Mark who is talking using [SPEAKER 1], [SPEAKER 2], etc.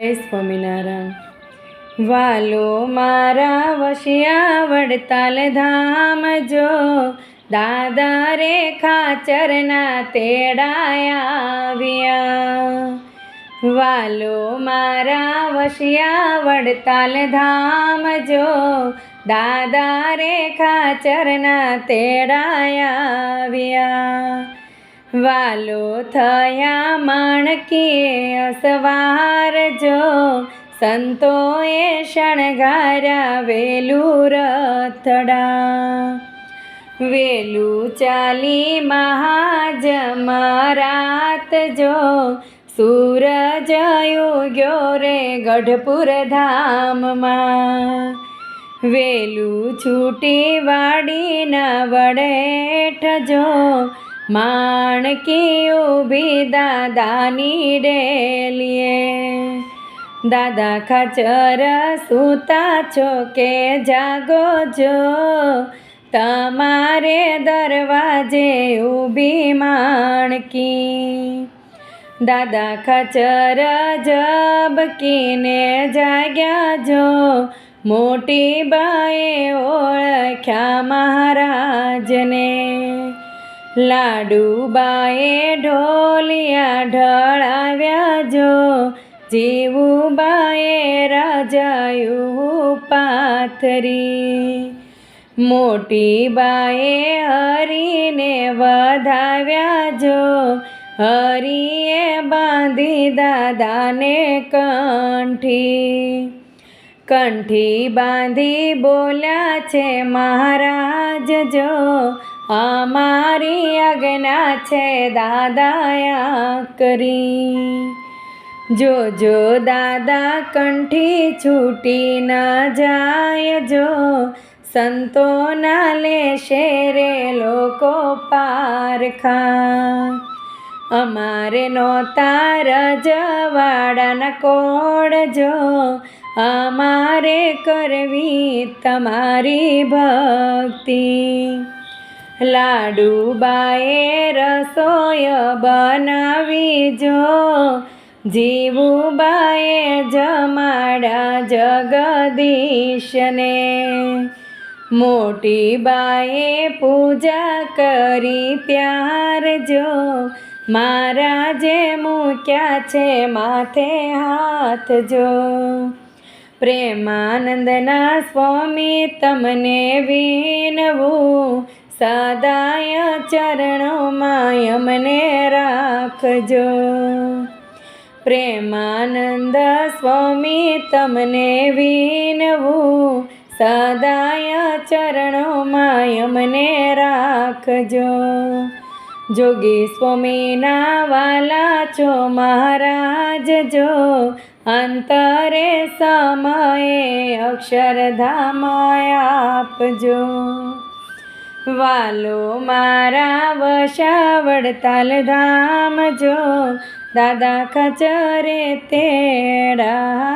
[SPEAKER 1] જય સ્વામિનારાયણ. વાલો મારા વશિયા વડતાલ ધામ જો, દાદા રે ખાચરના તેડાયા વાલો મારા વશિયા વડતાલ ધામ જો, દાદા રે ખાચરના તેડાયા વાલો થયા માણકીએ અસવાર જો. સંતોએ શણગાર્યા વેલું રથડા. વેલું ચાલી મહાજમરાત જો. સૂરજ ઉગ્યો રે ગઢપુર ધામમાં. વેલું છૂટી વાડીના વડેઠ જો. માણકી ઊભી દાદાની ડેલીએ. દાદા ખાચર સૂતા છો કે જાગો જો તમારે દરવાજે ઊભી માણકી. દાદા ખચર જબકીને જાગ્યા જો મોટી બાએ ઓળખ્યા મહારાજને. લાડુબાએ ઢોલિયા ઢળાવ્યા જો. જીવુબાએ રાજાયું પાથરી. મોટી બાએ હરીને વધાવ્યા જો. હરીએ બાંધી દાદાને કંઠી. કંઠી બાંધી બોલ્યા છે, મહારાજ જો અમારી આજ્ઞા છે દાદાયા કરી. જો જો દાદા કંઠી છૂટી ન જાય, જો સંતોના લેશે રે લોકો પારખા. અમારે નોતા રજવાડાના કોડ, જો અમારે કરવી તમારી ભક્તિ. લાડુબાએ રસોય બનાવી જો. જીવુબાએ જમાડા જગદીશને. મોટી બાએ પૂજા કરી ત્યાર જો. મારા જે મૂક્યા છે માથે હાથ જો. પ્રેમાનંદના સ્વામી તમને વિનવું સદાય ચરણોમાં યમને રાખજો. પ્રેમાનંદ સ્વામી તમને વિનવું. સદાય ચરણોમાં યમને રાખજો. જોગી સ્વામીના વાલા છો મહારાજ જો. અંતરે સમયે અક્ષરધામ આપજો. વાલો મારા વશાવડતાલ ધામ જો દાદા ખચરે આવ્યા